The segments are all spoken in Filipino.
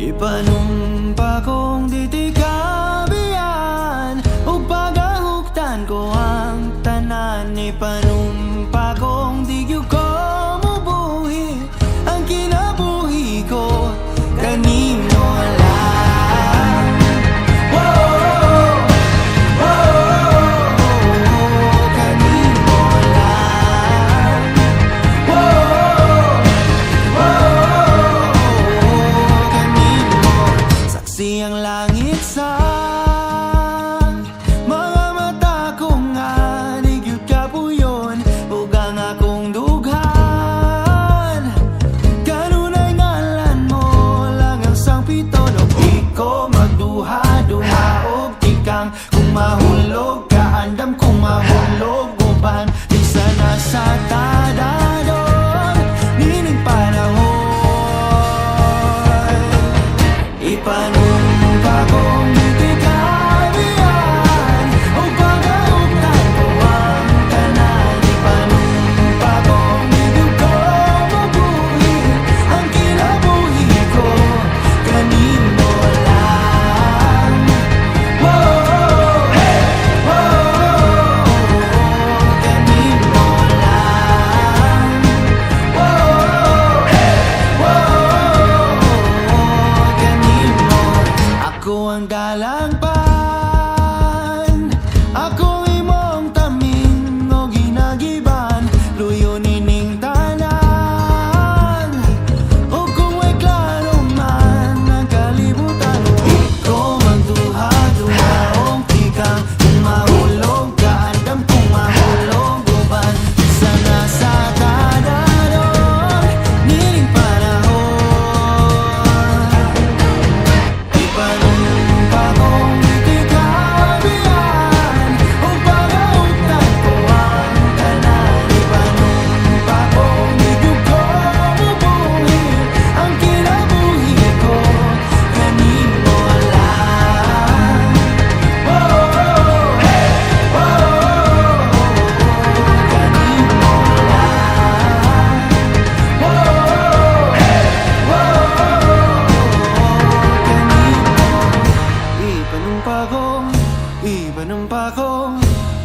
Ipanumpa kong ditikabian Upag ahuktan ko ang tanan. Ipanumpa Susi ang langit sa mga mata kong anigil ka po yun. Hugang akong dughan. Kanunay ngalan mo lang ang sangpito. No, di ko magduha-duha o tikang Kung mahulog ka, andam kong mahulog Uban, di sana sa tayo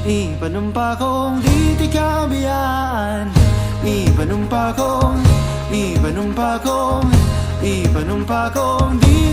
Ipanumpa kong di di ka biyaan Ipanumpa kong, ipanumpa kong Ipanumpa kong di